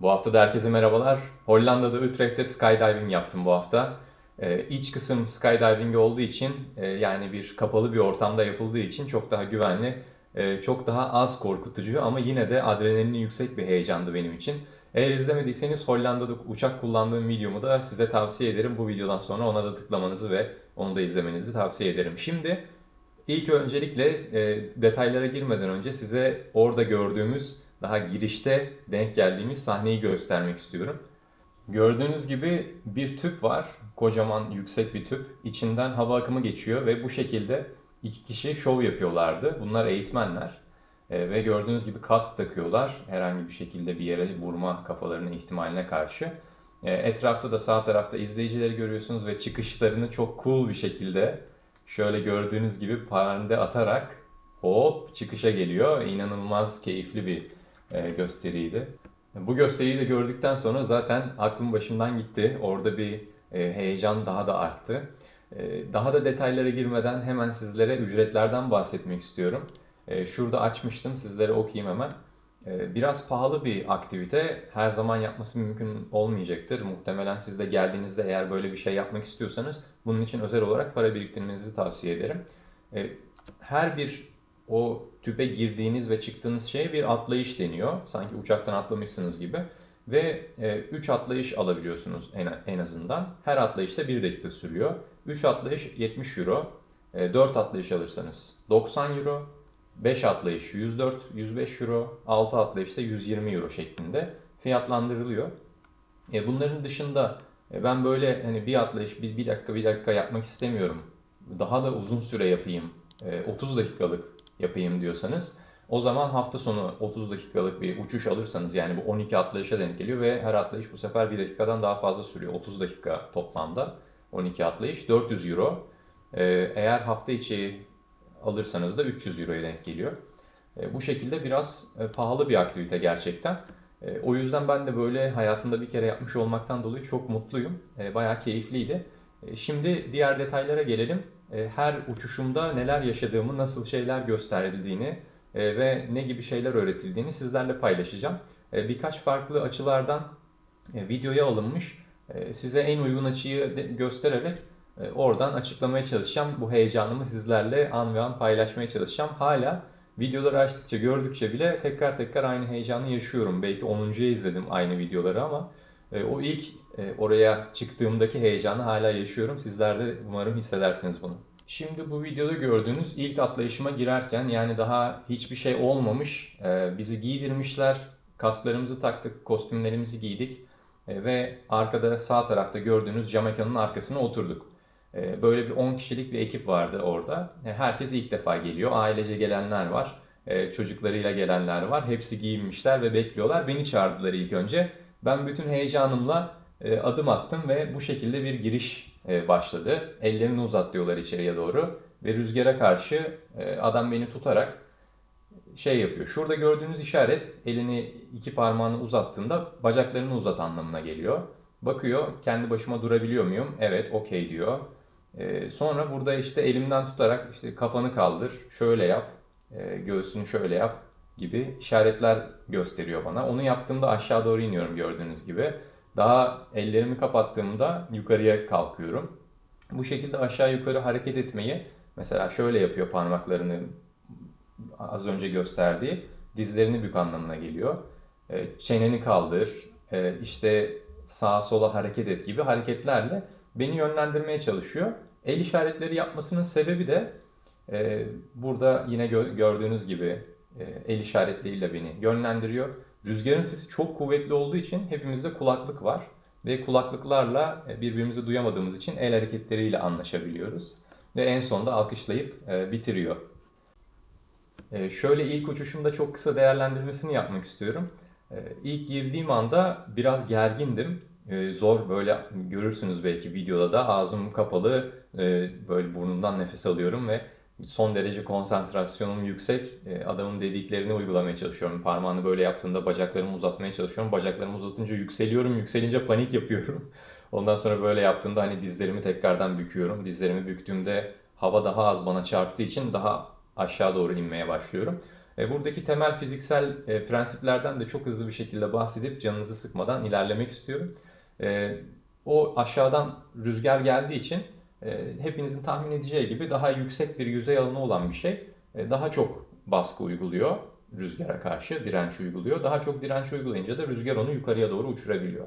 Bu hafta da herkese merhabalar. Hollanda'da Utrecht'te skydiving yaptım bu hafta. Ee, iç kısım skydiving olduğu için e, yani bir kapalı bir ortamda yapıldığı için çok daha güvenli, e, çok daha az korkutucu ama yine de adrenalini yüksek bir heyecandı benim için. Eğer izlemediyseniz Hollanda'da uçak kullandığım videomu da size tavsiye ederim. Bu videodan sonra ona da tıklamanızı ve onu da izlemenizi tavsiye ederim. Şimdi ilk öncelikle e, detaylara girmeden önce size orada gördüğümüz daha girişte denk geldiğimiz sahneyi göstermek istiyorum. Gördüğünüz gibi bir tüp var. Kocaman yüksek bir tüp. İçinden hava akımı geçiyor ve bu şekilde iki kişi şov yapıyorlardı. Bunlar eğitmenler. E, ve gördüğünüz gibi kask takıyorlar. Herhangi bir şekilde bir yere vurma kafalarının ihtimaline karşı. E, etrafta da sağ tarafta izleyicileri görüyorsunuz ve çıkışlarını çok cool bir şekilde şöyle gördüğünüz gibi parande atarak hop çıkışa geliyor. İnanılmaz keyifli bir gösteriydi. Bu gösteriyi de gördükten sonra zaten aklım başımdan gitti. Orada bir e, heyecan daha da arttı. E, daha da detaylara girmeden hemen sizlere ücretlerden bahsetmek istiyorum. Şurada açmıştım sizlere okuyayım hemen. Biraz pahalı bir aktivite. Her zaman yapması mümkün olmayacaktır. Muhtemelen siz de geldiğinizde eğer böyle bir şey yapmak istiyorsanız bunun için özel olarak para biriktirmenizi tavsiye ederim. Her bir o tüpe girdiğiniz ve çıktığınız şey bir atlayış deniyor. Sanki uçaktan atlamışsınız gibi. Ve 3 e, atlayış alabiliyorsunuz en, en azından. Her atlayışta 1 dakika sürüyor. 3 atlayış 70 euro. E, 4 atlayış alırsanız 90 euro. 5 atlayış 104, 105 euro. 6 atlayış da 120 euro şeklinde fiyatlandırılıyor. E, bunların dışında e, ben böyle hani bir atlayış bir dakika bir dakika yapmak istemiyorum. Daha da uzun süre yapayım. E, 30 dakikalık yapayım diyorsanız o zaman hafta sonu 30 dakikalık bir uçuş alırsanız yani bu 12 atlayışa denk geliyor ve her atlayış bu sefer 1 dakikadan daha fazla sürüyor. 30 dakika toplamda 12 atlayış 400 euro. Ee, eğer hafta içi alırsanız da 300 euroya denk geliyor. Ee, bu şekilde biraz e, pahalı bir aktivite gerçekten. Ee, o yüzden ben de böyle hayatımda bir kere yapmış olmaktan dolayı çok mutluyum. Bayağı keyifliydi. Şimdi diğer detaylara gelelim. E, her uçuşumda neler yaşadığımı, nasıl şeyler gösterildiğini e, ve ne gibi şeyler öğretildiğini sizlerle paylaşacağım. E, birkaç farklı açılardan videoya alınmış. Size en uygun açıyı göstererek oradan açıklamaya çalışacağım. Bu heyecanımı sizlerle an ve an paylaşmaya çalışacağım. Hala videoları açtıkça, gördükçe bile tekrar tekrar aynı heyecanı yaşıyorum. Belki 10.ya izledim aynı videoları ama o ilk e, oraya çıktığımdaki heyecanı hala yaşıyorum. Sizler de umarım hissedersiniz bunu. Şimdi bu videoda gördüğünüz ilk atlayışıma girerken yani daha hiçbir şey olmamış. E, bizi giydirmişler. Kasklarımızı taktık, kostümlerimizi giydik. E, ve arkada sağ tarafta gördüğünüz cam mekanın arkasına oturduk. Böyle bir 10 kişilik bir ekip vardı orada. Herkes ilk defa geliyor. Ailece gelenler var. Çocuklarıyla gelenler var. Hepsi giyinmişler ve bekliyorlar. Beni çağırdılar ilk önce. Ben bütün heyecanımla e, adım attım ve bu şekilde bir giriş e, başladı. Ellerini uzat diyorlar içeriye doğru ve rüzgara karşı e, adam beni tutarak şey yapıyor. Şurada gördüğünüz işaret elini iki parmağını uzattığında bacaklarını uzat anlamına geliyor. Bakıyor kendi başıma durabiliyor muyum? Evet okey diyor. Sonra burada işte elimden tutarak işte kafanı kaldır, şöyle yap, göğsünü şöyle yap gibi işaretler gösteriyor bana. Onu yaptığımda aşağı doğru iniyorum gördüğünüz gibi. Daha ellerimi kapattığımda yukarıya kalkıyorum. Bu şekilde aşağı yukarı hareket etmeyi mesela şöyle yapıyor parmaklarını az önce gösterdiği dizlerini bük anlamına geliyor. E, çeneni kaldır, e, işte sağa sola hareket et gibi hareketlerle beni yönlendirmeye çalışıyor. El işaretleri yapmasının sebebi de e, burada yine gördüğünüz gibi el işaretleriyle beni yönlendiriyor. Rüzgarın sesi çok kuvvetli olduğu için hepimizde kulaklık var. Ve kulaklıklarla e, birbirimizi duyamadığımız için el hareketleriyle anlaşabiliyoruz. Ve en sonunda alkışlayıp e, bitiriyor. E, şöyle ilk uçuşumda çok kısa değerlendirmesini yapmak istiyorum. İlk girdiğim anda biraz gergindim. Zor böyle görürsünüz belki videoda da ağzım kapalı böyle burnumdan nefes alıyorum ve son derece konsantrasyonum yüksek. E, adamın dediklerini uygulamaya çalışıyorum. Parmağını böyle yaptığında bacaklarımı uzatmaya çalışıyorum. Bacaklarımı uzatınca yükseliyorum. Yükselince panik yapıyorum. Ondan sonra böyle yaptığımda hani dizlerimi tekrardan büküyorum. Dizlerimi büktüğümde hava daha az bana çarptığı için daha aşağı doğru inmeye başlıyorum. E, buradaki temel fiziksel e, prensiplerden de çok hızlı bir şekilde bahsedip canınızı sıkmadan ilerlemek istiyorum. O aşağıdan rüzgar geldiği için hepinizin tahmin edeceği gibi daha yüksek bir yüzey alanı olan bir şey e, daha çok baskı uyguluyor rüzgara karşı, direnç uyguluyor. Daha çok direnç uygulayınca da rüzgar onu yukarıya doğru uçurabiliyor.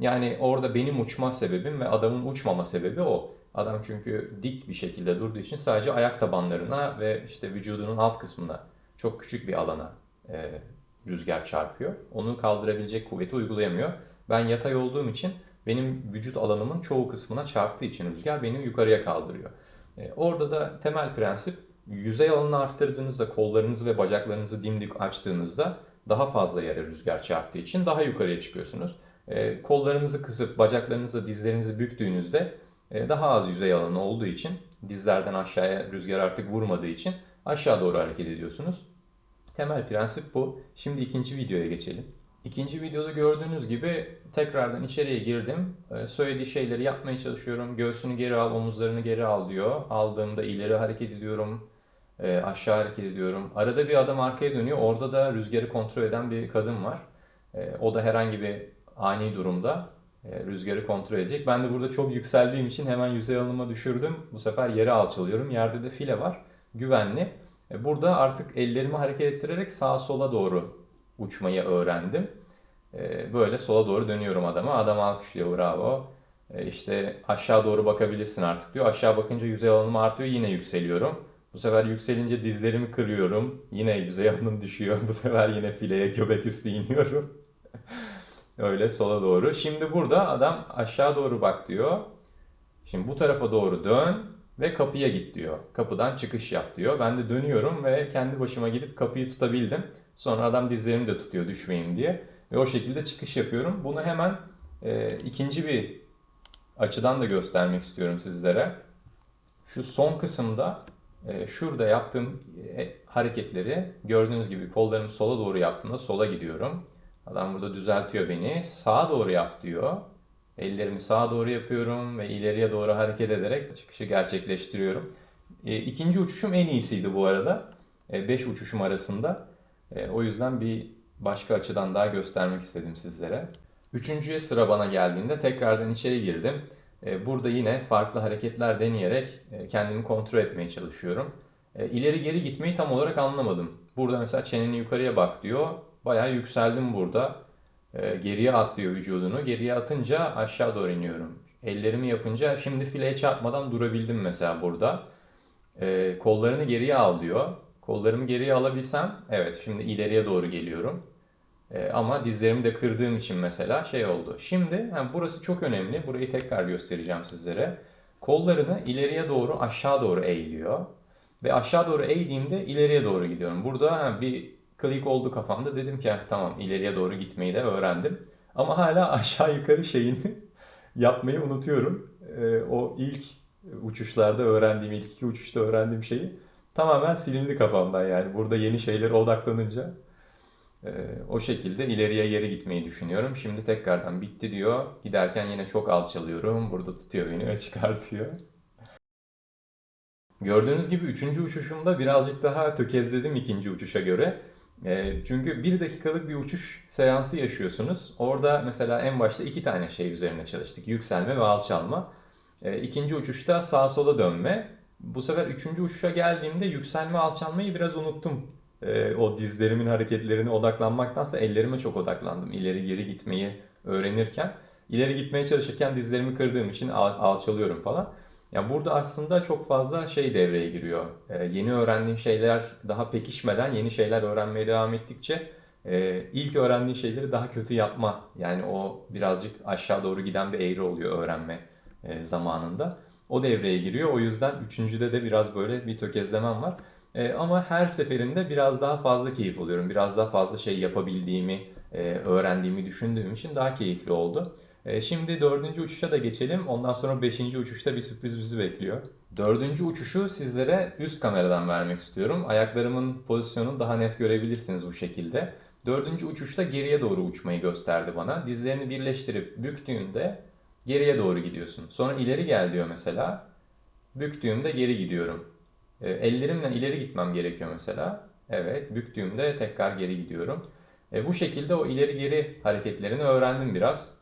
Yani orada benim uçma sebebim ve adamın uçmama sebebi o. Adam çünkü dik bir şekilde durduğu için sadece ayak tabanlarına ve işte vücudunun alt kısmına çok küçük bir alana e, rüzgar çarpıyor. Onu kaldırabilecek kuvveti uygulayamıyor. Ben yatay olduğum için benim vücut alanımın çoğu kısmına çarptığı için rüzgar beni yukarıya kaldırıyor. E, orada da temel prensip yüzey alanını arttırdığınızda kollarınızı ve bacaklarınızı dimdik açtığınızda daha fazla yere rüzgar çarptığı için daha yukarıya çıkıyorsunuz. E, kollarınızı kısıp bacaklarınızı dizlerinizi büktüğünüzde e, daha az yüzey alanı olduğu için dizlerden aşağıya rüzgar artık vurmadığı için aşağı doğru hareket ediyorsunuz. Temel prensip bu. Şimdi ikinci videoya geçelim. İkinci videoda gördüğünüz gibi tekrardan içeriye girdim. Ee, söylediği şeyleri yapmaya çalışıyorum. Göğsünü geri al, omuzlarını geri al diyor. Aldığımda ileri hareket ediyorum. e, Aşağı hareket ediyorum. Arada bir adam arkaya dönüyor. Orada da rüzgarı kontrol eden bir kadın var. E, O da herhangi bir ani durumda e, rüzgarı kontrol edecek. Ben de burada çok yükseldiğim için hemen yüzey alanıma düşürdüm. Bu sefer yere alçalıyorum. Yerde de file var. Güvenli. Burada artık ellerimi hareket ettirerek sağa sola doğru uçmayı öğrendim. E, Böyle sola doğru dönüyorum adama. Adam alkışlıyor bravo. E, İşte aşağı doğru bakabilirsin artık diyor. Aşağı bakınca yüzey alanım artıyor. Yine yükseliyorum. Bu sefer yükselince dizlerimi kırıyorum. Yine yüzey alanım düşüyor. Bu sefer yine fileye göbek üstü iniyorum. Öyle sola doğru. Şimdi burada adam aşağı doğru bak diyor. Şimdi bu tarafa doğru dön ve kapıya git diyor. Kapıdan çıkış yap diyor. Ben de dönüyorum ve kendi başıma gidip kapıyı tutabildim. Sonra adam dizlerimi de tutuyor düşmeyeyim diye. Ve o şekilde çıkış yapıyorum. Bunu hemen e, ikinci bir açıdan da göstermek istiyorum sizlere. Şu son kısımda e, şurada yaptığım e, hareketleri gördüğünüz gibi kollarımı sola doğru yaptığımda sola gidiyorum. Adam burada düzeltiyor beni. Sağa doğru yap diyor. Ellerimi sağa doğru yapıyorum ve ileriye doğru hareket ederek çıkışı gerçekleştiriyorum. E, ikinci uçuşum en iyisiydi bu arada. 5 uçuşum arasında. E, o yüzden bir başka açıdan daha göstermek istedim sizlere. Üçüncüye sıra bana geldiğinde tekrardan içeri girdim. E, burada yine farklı hareketler deneyerek e, kendimi kontrol etmeye çalışıyorum. E, ileri geri gitmeyi tam olarak anlamadım. Burada mesela çeneni yukarıya bak diyor. Bayağı yükseldim burada. E, geriye at diyor vücudunu. Geriye atınca aşağı doğru iniyorum. Ellerimi yapınca şimdi fileye çarpmadan durabildim mesela burada. E, kollarını geriye al diyor. Kollarımı geriye alabilsem evet şimdi ileriye doğru geliyorum. E, ama dizlerimi de kırdığım için mesela şey oldu. Şimdi ha, burası çok önemli. Burayı tekrar göstereceğim sizlere. Kollarını ileriye doğru aşağı doğru eğiliyor. Ve aşağı doğru eğdiğimde ileriye doğru gidiyorum. Burada ha, bir klik oldu kafamda. Dedim ki "Ah, tamam ileriye doğru gitmeyi de öğrendim. Ama hala aşağı yukarı şeyini yapmayı unutuyorum. E, o ilk uçuşlarda öğrendiğim, ilk iki uçuşta öğrendiğim şeyi tamamen silindi kafamdan yani. Burada yeni şeylere odaklanınca e, o şekilde ileriye geri gitmeyi düşünüyorum. Şimdi tekrardan bitti diyor. Giderken yine çok alçalıyorum. Burada tutuyor beni ve çıkartıyor. Gördüğünüz gibi üçüncü uçuşumda birazcık daha tökezledim ikinci uçuşa göre. E, çünkü bir dakikalık bir uçuş seansı yaşıyorsunuz. Orada mesela en başta iki tane şey üzerine çalıştık. Yükselme ve alçalma. E, ikinci uçuşta sağa sola dönme. Bu sefer üçüncü uçuşa geldiğimde yükselme alçalmayı biraz unuttum. E, o dizlerimin hareketlerine odaklanmaktansa ellerime çok odaklandım. İleri geri gitmeyi öğrenirken. ileri gitmeye çalışırken dizlerimi kırdığım için al- alçalıyorum falan. Yani burada aslında çok fazla şey devreye giriyor. E, yeni öğrendiğin şeyler daha pekişmeden yeni şeyler öğrenmeye devam ettikçe e, ilk öğrendiğin şeyleri daha kötü yapma. Yani o birazcık aşağı doğru giden bir eğri oluyor öğrenme e, zamanında. O devreye giriyor. O yüzden üçüncüde de biraz böyle bir tökezlemem var. E, ama her seferinde biraz daha fazla keyif alıyorum. Biraz daha fazla şey yapabildiğimi, e, öğrendiğimi düşündüğüm için daha keyifli oldu. E, şimdi dördüncü uçuşa da geçelim. Ondan sonra beşinci uçuşta bir sürpriz bizi bekliyor. Dördüncü uçuşu sizlere üst kameradan vermek istiyorum. Ayaklarımın pozisyonunu daha net görebilirsiniz bu şekilde. Dördüncü uçuşta geriye doğru uçmayı gösterdi bana. Dizlerini birleştirip büktüğünde geriye doğru gidiyorsun. Sonra ileri gel diyor mesela. Büktüğümde geri gidiyorum. E, ellerimle ileri gitmem gerekiyor mesela. Evet, büktüğümde tekrar geri gidiyorum. E, bu şekilde o ileri geri hareketlerini öğrendim biraz.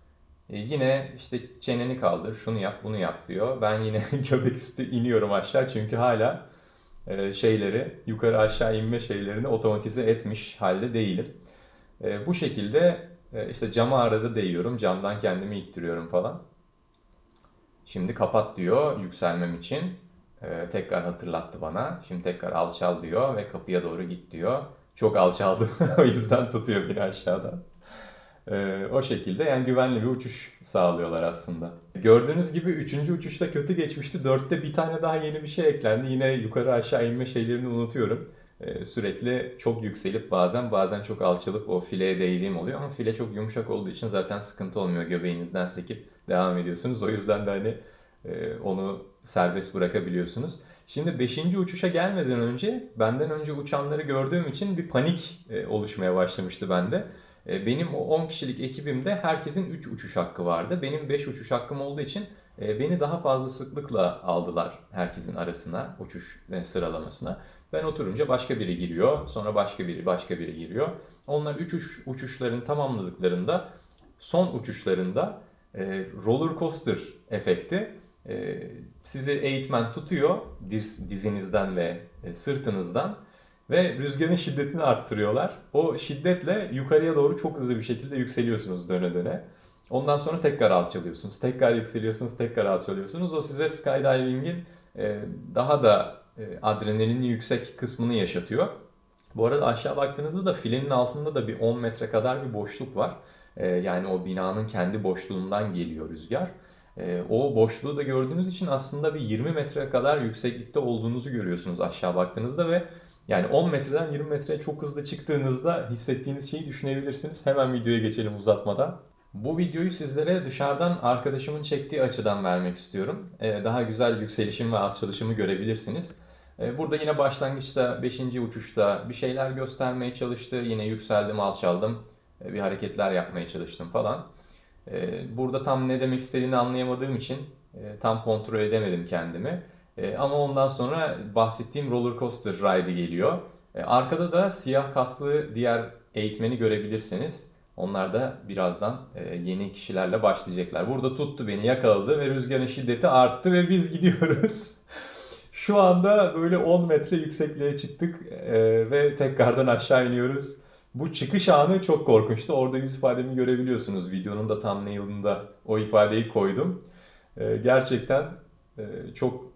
E, yine işte çeneni kaldır, şunu yap, bunu yap diyor. Ben yine göbek üstü iniyorum aşağı çünkü hala e, şeyleri, yukarı aşağı inme şeylerini otomatize etmiş halde değilim. E, bu şekilde işte cama arada değiyorum, camdan kendimi ittiriyorum falan. Şimdi kapat diyor yükselmem için. Tekrar hatırlattı bana. Şimdi tekrar alçal diyor ve kapıya doğru git diyor. Çok alçaldım. o yüzden tutuyor beni aşağıdan. Ee, o şekilde yani güvenli bir uçuş sağlıyorlar aslında. Gördüğünüz gibi 3. uçuşta kötü geçmişti. 4'te bir tane daha yeni bir şey eklendi. Yine yukarı aşağı inme şeylerini unutuyorum. Ee, sürekli çok yükselip bazen bazen çok alçalıp o fileye değdiğim oluyor. Ama file çok yumuşak olduğu için zaten sıkıntı olmuyor. Göbeğinizden sekip devam ediyorsunuz. O yüzden de hani e, onu serbest bırakabiliyorsunuz. Şimdi 5. uçuşa gelmeden önce benden önce uçanları gördüğüm için bir panik e, oluşmaya başlamıştı bende. E, benim o 10 kişilik ekibimde herkesin 3 uçuş hakkı vardı. Benim 5 uçuş hakkım olduğu için e, beni daha fazla sıklıkla aldılar herkesin arasına, uçuş sıralamasına. Ben oturunca başka biri giriyor, sonra başka biri, başka biri giriyor. Onlar 3 uç, uçuşlarını tamamladıklarında son uçuşlarında roller coaster efekti sizi eğitmen tutuyor dizinizden ve sırtınızdan ve rüzgarın şiddetini arttırıyorlar. O şiddetle yukarıya doğru çok hızlı bir şekilde yükseliyorsunuz döne döne. Ondan sonra tekrar alçalıyorsunuz. Tekrar yükseliyorsunuz, tekrar alçalıyorsunuz. O size skydiving'in e, daha da e, adrenalini yüksek kısmını yaşatıyor. Bu arada aşağı baktığınızda da filenin altında da bir 10 metre kadar bir boşluk var. E, yani o binanın kendi boşluğundan geliyor rüzgar. O boşluğu da gördüğünüz için aslında bir 20 metre kadar yükseklikte olduğunuzu görüyorsunuz aşağı baktığınızda ve yani 10 metreden 20 metreye çok hızlı çıktığınızda hissettiğiniz şeyi düşünebilirsiniz. Hemen videoya geçelim uzatmadan. Bu videoyu sizlere dışarıdan arkadaşımın çektiği açıdan vermek istiyorum. Ee, daha güzel yükselişim ve alçalışımı görebilirsiniz. Ee, burada yine başlangıçta 5. uçuşta bir şeyler göstermeye çalıştı. Yine yükseldim, alçaldım. Ee, bir hareketler yapmaya çalıştım falan. Burada tam ne demek istediğini anlayamadığım için e, tam kontrol edemedim kendimi. E, ama ondan sonra bahsettiğim roller coaster ride'ı geliyor. E, arkada da siyah kaslı diğer eğitmeni görebilirsiniz. Onlar da birazdan e, yeni kişilerle başlayacaklar. Burada tuttu beni yakaladı ve rüzgarın şiddeti arttı ve biz gidiyoruz. Şu anda böyle 10 metre yüksekliğe çıktık ve tekrardan aşağı iniyoruz. Bu çıkış anı çok korkunçtu. Orada yüz ifademi görebiliyorsunuz. Videonun da thumbnail'ında o ifadeyi koydum. Gerçekten çok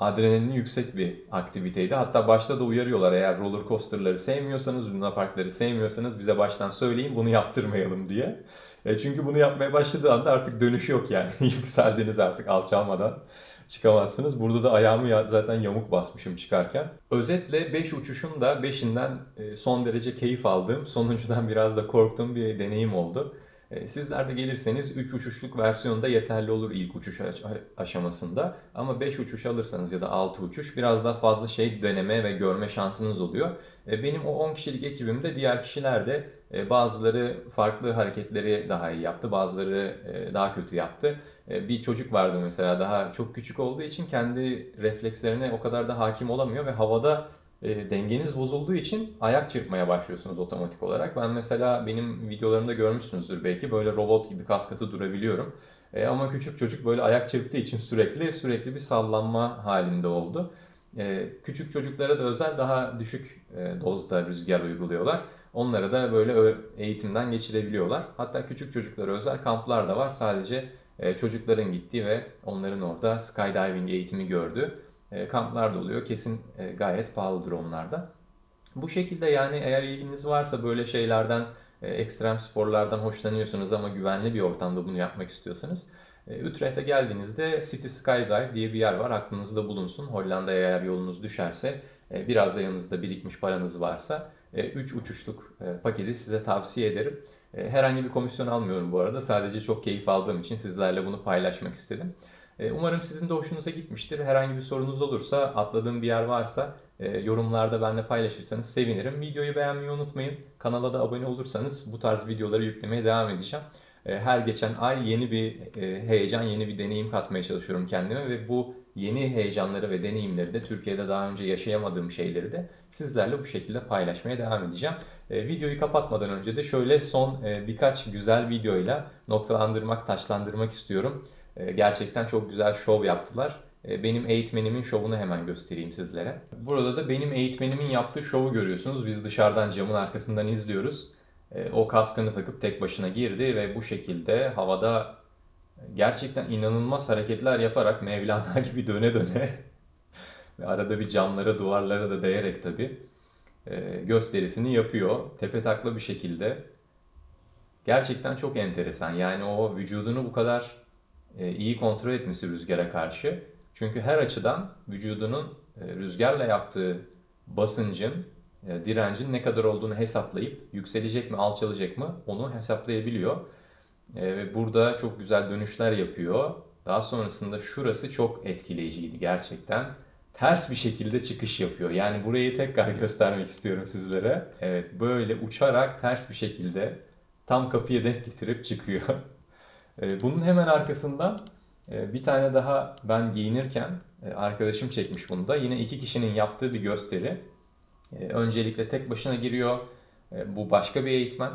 adrenalini yüksek bir aktiviteydi. Hatta başta da uyarıyorlar eğer roller coaster'ları sevmiyorsanız, Luna Park'ları sevmiyorsanız bize baştan söyleyin bunu yaptırmayalım diye. E çünkü bunu yapmaya başladığı anda artık dönüş yok yani. Yükseldiniz artık alçalmadan çıkamazsınız. Burada da ayağımı zaten yamuk basmışım çıkarken. Özetle 5 uçuşum da 5'inden e, son derece keyif aldığım, sonuncudan biraz da korktuğum bir deneyim oldu. E, sizler de gelirseniz 3 uçuşluk versiyonda yeterli olur ilk uçuş aşamasında. Ama 5 uçuş alırsanız ya da 6 uçuş biraz daha fazla şey deneme ve görme şansınız oluyor. E, benim o 10 kişilik ekibimde diğer kişiler de e, bazıları farklı hareketleri daha iyi yaptı, bazıları daha kötü yaptı. Bir çocuk vardı mesela daha çok küçük olduğu için kendi reflekslerine o kadar da hakim olamıyor ve havada e, dengeniz bozulduğu için ayak çırpmaya başlıyorsunuz otomatik olarak. Ben mesela benim videolarımda görmüşsünüzdür belki böyle robot gibi kaskatı durabiliyorum. E, ama küçük çocuk böyle ayak çırptığı için sürekli sürekli bir sallanma halinde oldu. E, küçük çocuklara da özel daha düşük e, dozda rüzgar uyguluyorlar. Onlara da böyle eğitimden geçirebiliyorlar. Hatta küçük çocuklara özel kamplar da var. Sadece e, çocukların gittiği ve onların orada skydiving eğitimi gördüğü e, kamplar da oluyor. Kesin e, gayet pahalıdır onlar da. Bu şekilde yani eğer ilginiz varsa böyle şeylerden, e, ekstrem sporlardan hoşlanıyorsunuz ama güvenli bir ortamda bunu yapmak istiyorsanız Utrecht'e geldiğinizde City Skydive diye bir yer var. Aklınızda bulunsun. Hollanda'ya eğer yolunuz düşerse biraz da yanınızda birikmiş paranız varsa 3 uçuşluk paketi size tavsiye ederim. Herhangi bir komisyon almıyorum bu arada. Sadece çok keyif aldığım için sizlerle bunu paylaşmak istedim. E, umarım sizin de hoşunuza gitmiştir. Herhangi bir sorunuz olursa, atladığım bir yer varsa e, yorumlarda benimle paylaşırsanız sevinirim. Videoyu beğenmeyi unutmayın. Kanala da abone olursanız bu tarz videoları yüklemeye devam edeceğim. E, her geçen ay yeni bir heyecan, yeni bir deneyim katmaya çalışıyorum kendime ve bu yeni heyecanları ve deneyimleri de Türkiye'de daha önce yaşayamadığım şeyleri de sizlerle bu şekilde paylaşmaya devam edeceğim. Videoyu kapatmadan önce de şöyle son birkaç güzel videoyla noktalandırmak, taşlandırmak istiyorum. E, gerçekten çok güzel şov yaptılar. E, Benim eğitmenimin şovunu hemen göstereyim sizlere. Burada da benim eğitmenimin yaptığı şovu görüyorsunuz. Biz dışarıdan camın arkasından izliyoruz. E, O kaskını takıp tek başına girdi ve bu şekilde havada gerçekten inanılmaz hareketler yaparak Mevlana gibi döne döne ve arada bir camlara duvarlara da değerek tabii e, gösterisini yapıyor. Tepe takla bir şekilde. Gerçekten çok enteresan. Yani o vücudunu bu kadar e, iyi kontrol etmesi rüzgara karşı. Çünkü her açıdan vücudunun e, rüzgarla yaptığı basıncın, e, direncin ne kadar olduğunu hesaplayıp yükselecek mi, alçalacak mı onu hesaplayabiliyor. E, Ve burada çok güzel dönüşler yapıyor. Daha sonrasında şurası çok etkileyiciydi gerçekten. Ters bir şekilde çıkış yapıyor. Yani burayı tekrar göstermek istiyorum sizlere. Evet, böyle uçarak ters bir şekilde tam kapıya denk getirip çıkıyor. E, Bunun hemen arkasından e, bir tane daha ben giyinirken e, arkadaşım çekmiş bunu da. Yine iki kişinin yaptığı bir gösteri. E, Öncelikle tek başına giriyor. Bu başka bir eğitmen.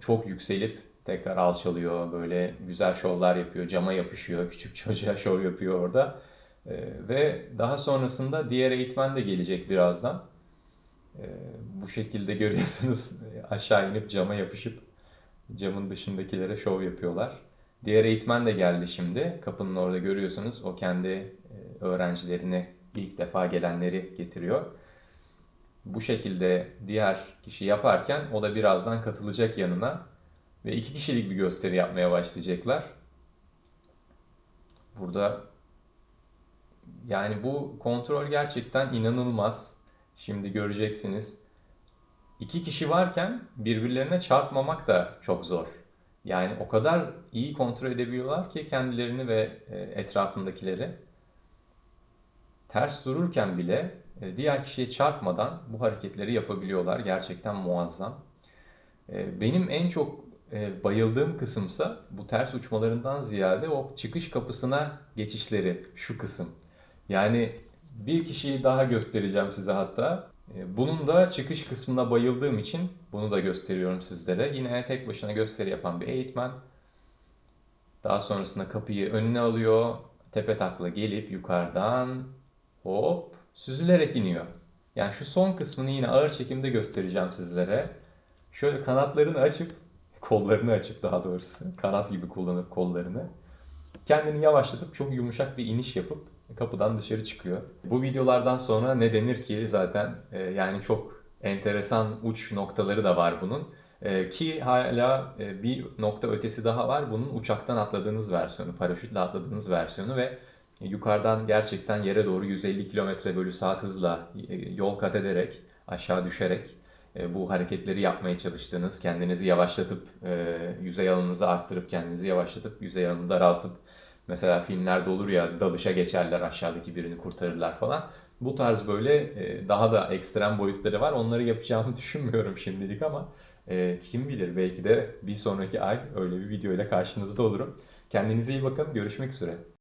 Çok yükselip tekrar alçalıyor. Böyle güzel şovlar yapıyor. Cama yapışıyor. Küçük çocuğa şov yapıyor orada. Ve daha sonrasında diğer eğitmen de gelecek birazdan. Bu şekilde görüyorsunuz aşağı inip cama yapışıp camın dışındakilere şov yapıyorlar. Diğer eğitmen de geldi şimdi. Kapının orada görüyorsunuz. O kendi e, öğrencilerini ilk defa gelenleri getiriyor. Bu şekilde diğer kişi yaparken o da birazdan katılacak yanına ve iki kişilik bir gösteri yapmaya başlayacaklar. Burada yani bu kontrol gerçekten inanılmaz. Şimdi göreceksiniz. İki kişi varken birbirlerine çarpmamak da çok zor. Yani o kadar iyi kontrol edebiliyorlar ki kendilerini ve e, etrafındakileri. Ters dururken bile e, diğer kişiye çarpmadan bu hareketleri yapabiliyorlar. Gerçekten muazzam. E, Benim en çok bayıldığım kısımsa bu ters uçmalarından ziyade o çıkış kapısına geçişleri, şu kısım. Yani bir kişiyi daha göstereceğim size hatta. E, Bunun da çıkış kısmına bayıldığım için bunu da gösteriyorum sizlere. Yine tek başına gösteri yapan bir eğitmen. Daha sonrasında kapıyı önüne alıyor. Tepe takla gelip yukarıdan hop süzülerek iniyor. Yani şu son kısmını yine ağır çekimde göstereceğim sizlere. Şöyle kanatlarını açıp, kollarını açıp daha doğrusu kanat gibi kullanıp kollarını. Kendini yavaşlatıp çok yumuşak bir iniş yapıp kapıdan dışarı çıkıyor. Bu videolardan sonra ne denir ki zaten e, yani çok enteresan uç noktaları da var bunun. E, ki hala e, bir nokta ötesi daha var. Bunun uçaktan atladığınız versiyonu, paraşütle atladığınız versiyonu ve yukarıdan gerçekten yere doğru 150 km bölü saat hızla yol kat ederek, aşağı düşerek bu hareketleri yapmaya çalıştığınız, kendinizi yavaşlatıp, yüzey alanınızı arttırıp, kendinizi yavaşlatıp, yüzey alanını daraltıp, mesela filmlerde olur ya dalışa geçerler aşağıdaki birini kurtarırlar falan. Bu tarz böyle e, daha da ekstrem boyutları var. Onları yapacağımı düşünmüyorum şimdilik ama e, kim bilir belki de bir sonraki ay öyle bir videoyla karşınızda olurum. Kendinize iyi bakın. Görüşmek üzere.